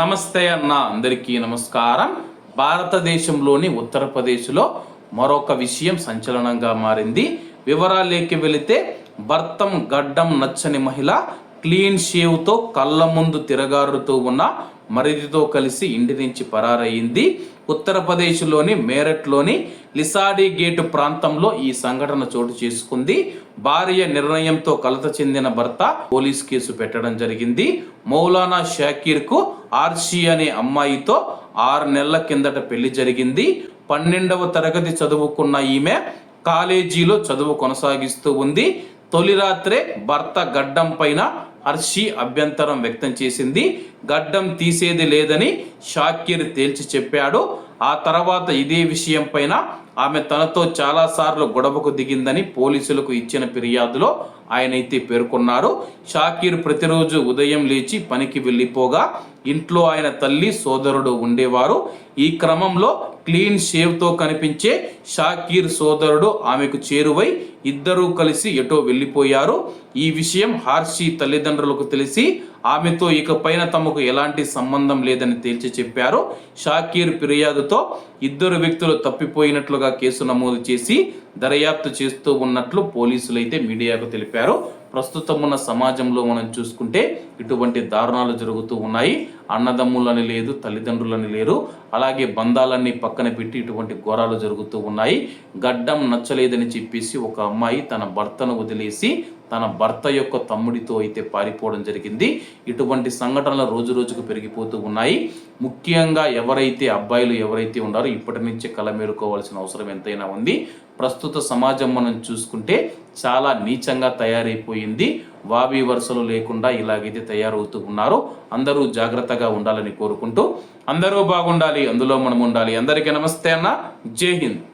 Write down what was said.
నమస్తే అన్న అందరికీ నమస్కారం. భారతదేశంలోని ఉత్తరప్రదేశ్లో మరొక విషయం సంచలనంగా మారింది. వివరాలేకి వెళితే భర్తం గడ్డం నచ్చని మహిళ క్లీన్ షేవ్తో కళ్ళ ముందు తిరగారుతూ ఉన్న మరిదితో కలిసి ఇంటి నుంచి పరారయ్యింది ఉత్తరప్రదేశ్లోని మేరట్లోని లిసాడి గేటు ప్రాంతంలో ఈ సంఘటన చోటు చేసుకుంది. భార్య నిర్ణయంతో కలత చెందిన భర్త పోలీస్ కేసు పెట్టడం జరిగింది. మౌలానా షాకీర్కు ఆర్షి అనే అమ్మాయితో ఆరు నెలల కిందట పెళ్ళి జరిగింది. పన్నెండవ తరగతి చదువుకున్న ఈమె కాలేజీలో చదువు కొనసాగిస్తూ ఉంది. తొలి రాత్రే భర్త గడ్డం పైన హర్షి అభ్యంతరం వ్యక్తం చేసింది. గడ్డం తీసేది లేదని షాకీర్ తేల్చి చెప్పాడు. ఆ తర్వాత ఇదే విషయం పైన ఆమె తనతో చాలాసార్లు గొడవకు దిగిందని పోలీసులకు ఇచ్చిన ఫిర్యాదులో ఆయన అయితే పేర్కొన్నారు. షాకీర్ ప్రతిరోజు ఉదయం లేచి పనికి వెళ్ళిపోగా ఇంట్లో ఆయన తల్లి సోదరుడు ఉండేవారు. ఈ క్రమంలో క్లీన్ షేవ్తో కనిపించే షాకీర్ సోదరుడు ఆమెకు చేరువై ఇద్దరూ కలిసి ఎటో వెళ్ళిపోయారు. ఈ విషయం హార్షి తల్లిదండ్రులకు తెలిసి ఆమెతో ఇకపైన తమకు ఎలాంటి సంబంధం లేదని తేల్చి చెప్పారు. షాకీర్ ఫిర్యాదుతో ఇద్దరు వ్యక్తులు తప్పిపోయినట్లుగా కేసు నమోదు చేసి దర్యాప్తు చేస్తూ ఉన్నట్లు పోలీసులు అయితే మీడియాకు తెలిపారు. ప్రస్తుతం ఉన్న సమాజంలో మనం చూసుకుంటే ఇటువంటి దారుణాలు జరుగుతూ ఉన్నాయి. అన్నదమ్ములని లేదు తల్లిదండ్రులని లేరు. అలాగే బంధాలన్నీ పక్కన పెట్టి ఇటువంటి ఘోరాలు జరుగుతూ ఉన్నాయి. గడ్డం నచ్చలేదని చెప్పేసి ఒక అమ్మాయి తన భర్తను వదిలేసి తన భర్త యొక్క తమ్ముడితో అయితే పారిపోవడం జరిగింది. ఇటువంటి సంఘటనలు రోజు రోజుకు పెరిగిపోతూ ఉన్నాయి. ముఖ్యంగా ఎవరైతే అబ్బాయిలు ఎవరైతే ఉన్నారో ఇప్పటి నుంచే కళ మేలుకోవాల్సిన అవసరం ఎంతైనా ఉంది. ప్రస్తుత సమాజం మనం చూసుకుంటే చాలా నీచంగా తయారైపోయింది. వావి వరుసలు లేకుండా ఇలాగైతే తయారవుతూ ఉన్నారు. అందరూ జాగ్రత్తగా ఉండాలని కోరుకుంటూ అందరూ బాగుండాలి అందులో మనం ఉండాలి అందరికీ నమస్తే అన్న. జై హింద్.